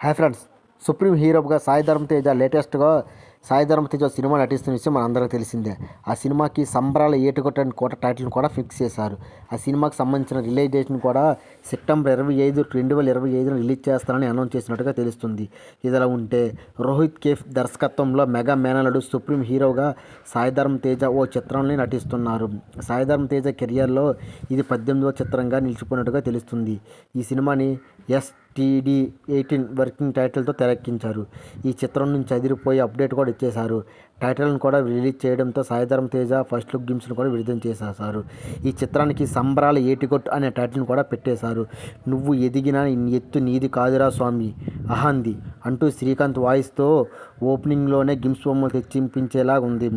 Hi friends supreme హీరోగా సాయి ధర్మ తేజ లేటెస్ట్గా సాయి ధర్మ తేజ సినిమా నటిస్తున్న విషయం మనందరికీ తెలిసిందే. ఆ సినిమాకి సంబరాల ఏటుకొట్టని కోట టైటిల్ని కూడా ఫిక్స్ చేశారు. ఆ సినిమాకి సంబంధించిన రిలీజ్ డేట్ని కూడా సెప్టెంబర్ ఇరవై ఐదు రెండు వేల ఇరవై ఐదున రిలీజ్ చేస్తారని అనౌన్స్ చేసినట్టుగా తెలుస్తుంది. ఇదిలా ఉంటే రోహిత్ కేఫ్ దర్శకత్వంలో మెగా మేనలుడు సుప్రీం హీరోగా సాయిధర్మ తేజ ఓ చిత్రంలో నటిస్తున్నారు. సాయిధర్మ తేజ కెరియర్లో ఇది పద్దెనిమిదవ చిత్రంగా నిలిచిపోయినట్టుగా తెలుస్తుంది. ఈ సినిమాని ఎస్టీడీ ఎయిటీన్ వర్కింగ్ టైటిల్తో తెరకెక్కించారు. ఈ చిత్రం నుంచి అదిరిపోయి అప్డేట్ కూడా ఇచ్చేశారు. టైటిల్ను కూడా రిలీజ్ చేయడంతో సాయిధరం తేజ ఫస్ట్ లుక్ గిమ్స్ను కూడా విడుదల చేసేశారు. ఈ చిత్రానికి సంబరాల ఏటికొట్ అనే టైటిల్ని కూడా పెట్టేశారు. నువ్వు ఎదిగిన ఎత్తు నీది కాదురా స్వామి అహంది అంటూ శ్రీకాంత్ వాయిస్తో ఓపెనింగ్లోనే గిమ్స్ బొమ్మలు తెచ్చింపించేలా ఉంది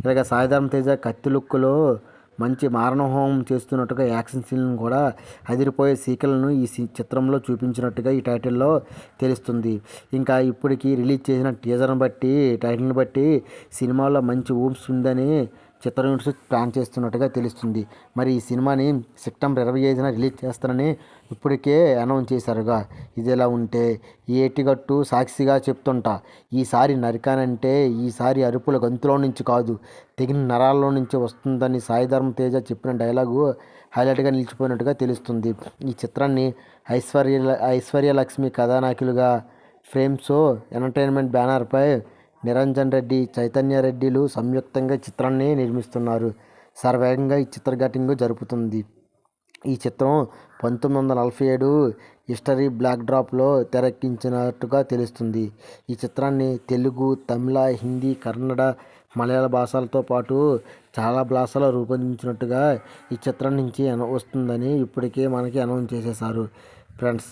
ఇలాగ సాయిధరం తేజ కత్తి లుక్లో మంచి మారణహోమం చేస్తున్నట్టుగా యాక్షన్ సీన్లను కూడా అదిరిపోయే సీకలను ఈ సి- చిత్రంలో చూపించినట్టుగా ఈ టైటిల్లో తెలుస్తుంది. ఇంకా ఇప్పటికి రిలీజ్ చేసిన టీజర్ని బట్టి టైటిల్ని బట్టి సినిమాలో మంచి ఊప్స్ ఉందని చిత్ర యూనిట్స్ ప్లాన్ చేస్తున్నట్టుగా తెలుస్తుంది. మరి ఈ సినిమాని సెప్టెంబర్ ఇరవై ఐదున రిలీజ్ చేస్తారని ఇప్పటికే అనౌన్స్ చేశారుగా. ఇది ఎలా ఉంటే ఏటిగట్టు సాక్షిగా చెప్తుంటా ఈసారి నరికానంటే ఈసారి అరుపుల గంతులో నుంచి కాదు తెగిన నరాల్లో నుంచి వస్తుందని సాయిధర్మ తేజ చెప్పిన డైలాగు హైలైట్గా నిలిచిపోయినట్టుగా తెలుస్తుంది. ఈ చిత్రాన్ని ఐశ్వర్య ఐశ్వర్యలక్ష్మి కథానాయకులుగా ఫ్రేమ్సో ఎంటర్టైన్మెంట్ బ్యానర్పై నిరంజన్ రెడ్డి చైతన్య రెడ్డిలు సంయుక్తంగా ఈ చిత్రాన్ని నిర్మిస్తున్నారు. సర్వేగంగా ఈ చిత్ర చిత్రఘటింగ్ జరుపుతుంది. ఈ చిత్రం పంతొమ్మిది వందల నలభై ఏడు హిస్టరీ బ్లాక్ డ్రాప్లో తెరక్కించినట్టుగా తెలుస్తుంది. ఈ చిత్రాన్ని తెలుగు తమిళ హిందీ కన్నడ మలయాళ భాషలతో పాటు చాలా భాషలో రూపొందించినట్టుగా ఈ చిత్రం నుంచి వస్తుందని ఇప్పటికే మనకి అనౌన్స్ చేసేసారు ఫ్రెండ్స్